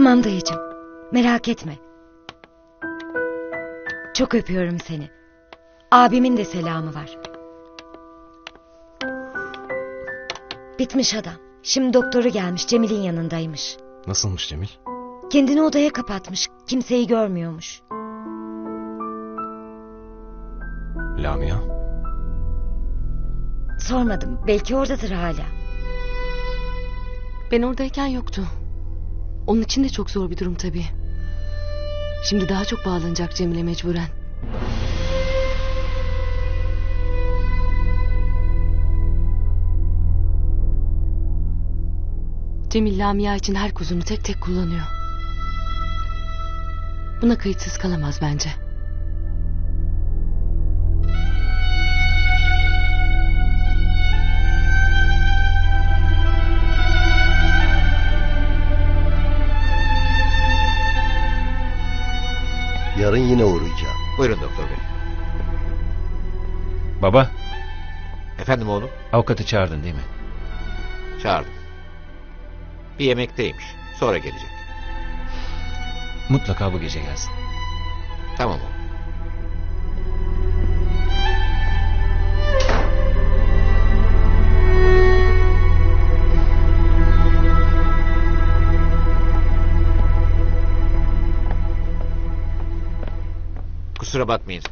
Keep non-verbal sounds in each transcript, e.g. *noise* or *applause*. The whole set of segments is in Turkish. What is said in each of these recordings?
Tamam dayıcım. Merak etme. Çok öpüyorum seni. Abimin de selamı var. Bitmiş adam. Şimdi doktoru gelmiş Cemil'in yanındaymış. Nasılmış Cemil? Kendini odaya kapatmış. Kimseyi görmüyormuş. Lamia? Sormadım. Belki oradadır hala. Ben oradayken yoktu. Onun için de çok zor bir durum tabii. Şimdi daha çok bağlanacak Cemile mecburen. Cemil Lamia için her kuzunu tek tek kullanıyor. Buna kayıtsız kalamaz bence. Yarın yine uğrayacağım. Buyurun doktor bey. Baba, Efendim oğlum? avukatı çağırdın değil mi? Çağırdım. Bir yemekteymiş. Sonra gelecek. Mutlaka bu gece gelsin. Tamam oğlum. Kusura bakmayın.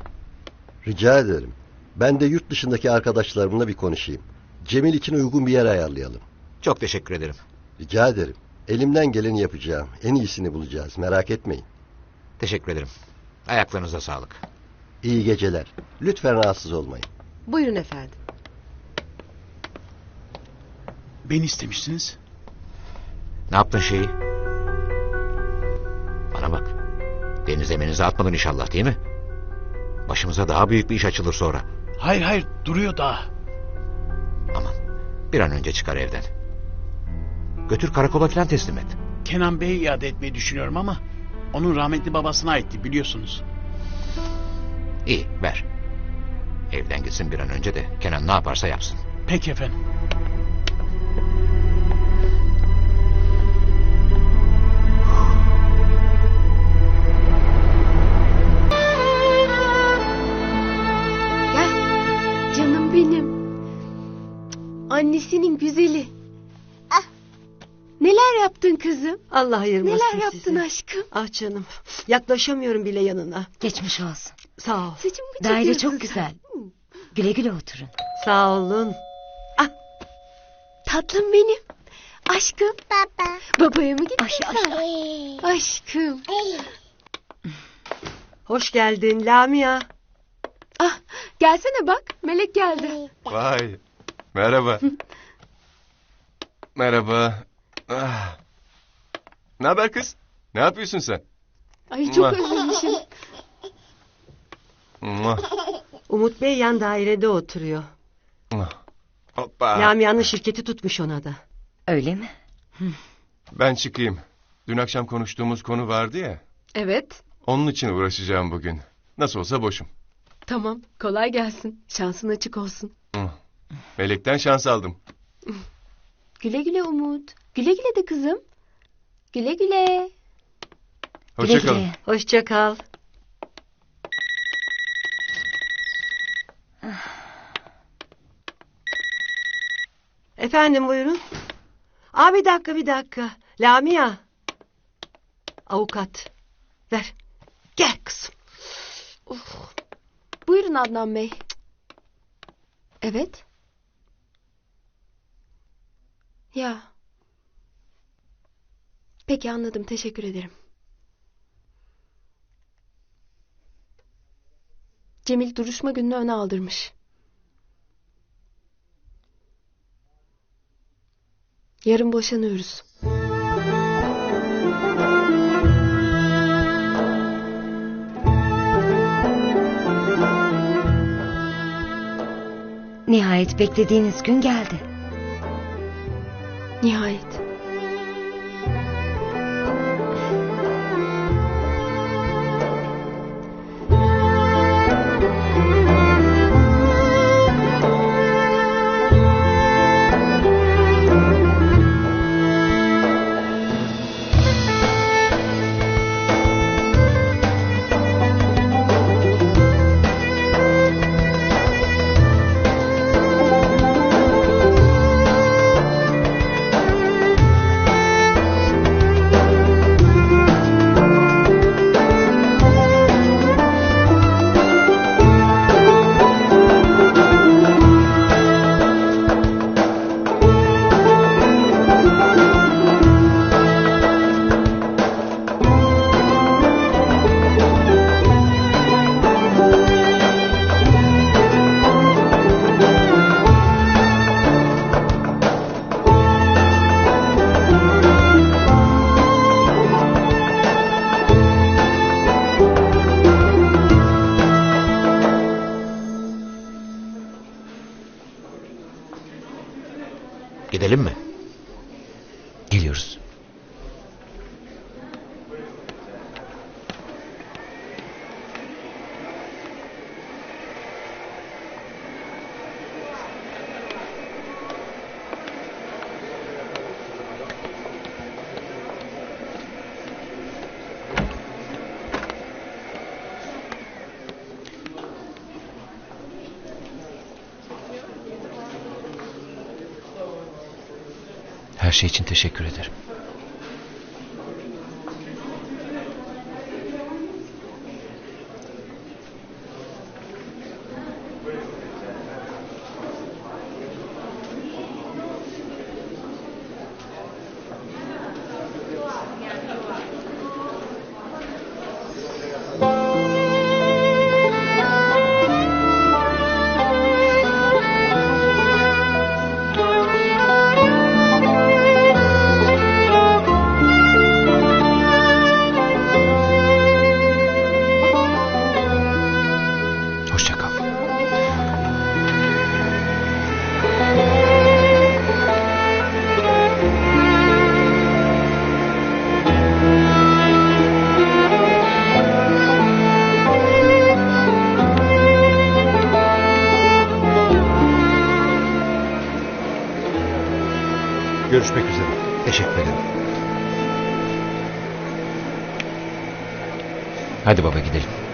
Rica ederim. Ben de yurt dışındaki arkadaşlarımla bir konuşayım. Cemil için uygun bir yer ayarlayalım. Çok teşekkür ederim. Rica ederim. Elimden geleni yapacağım. En iyisini bulacağız. Merak etmeyin. Teşekkür ederim. Ayaklarınıza sağlık. İyi geceler. Lütfen rahatsız olmayın. Buyurun efendim. Beni istemiştiniz. Ne yaptın şeyi? Bana bak. Denize menize atmadın inşallah değil mi? Başımıza daha büyük bir iş açılır sonra. Hayır hayır duruyor daha. Aman bir an önce çıkar evden. Götür karakola falan teslim et. Kenan Bey'e iade etmeyi düşünüyorum ama onun rahmetli babasına aitti biliyorsunuz. İyi ver. Evden gitsin bir an önce de Kenan ne yaparsa yapsın. Peki efendim. Neler yaptın kızım? Allah ayırmasın Neler yaptın sizi. aşkım? Ah canım. Yaklaşamıyorum bile yanına. Geçmiş olsun. Sağ ol. Saçımı mı Daire çekiyorsun çok sen? güzel. Güle güle oturun. Sağ olun. Tatlım benim. Aşkım. Baba. Babaya mı gittin Ay, sen? Aşkım. Hoş geldin Lamia. Ah, gelsene bak. Melek geldi. Vay. Merhaba. *laughs* Merhaba. Ah. Ne haber kız? Ne yapıyorsun sen? Ay çok Mua. özlemişim. Umut Bey yan dairede oturuyor. muah. Hoppa. Lamia'nın şirketi tutmuş ona da. Öyle mi? Ben çıkayım. Dün akşam konuştuğumuz konu vardı ya. Evet. Onun için uğraşacağım bugün. Nasıl olsa boşum. Tamam. Kolay gelsin. Şansın açık olsun. Melek'ten şans aldım. Güle güle Umut. Güle güle de kızım. Güle güle. Güle Hoşçakalın. güle. Hoşça kal. Efendim buyurun. Aa bir dakika bir dakika. Lamia. Avukat. Ver. Gel kızım. Buyurun Adnan Bey. Evet. Ya. Peki anladım. Teşekkür ederim. Cemil duruşma gününü öne aldırmış. Yarın boşanıyoruz. Nihayet beklediğiniz gün geldi. Nihayet. Her şey için teşekkür ederim. Görüşmek üzere. Teşekkür ederim. Hadi baba gidelim.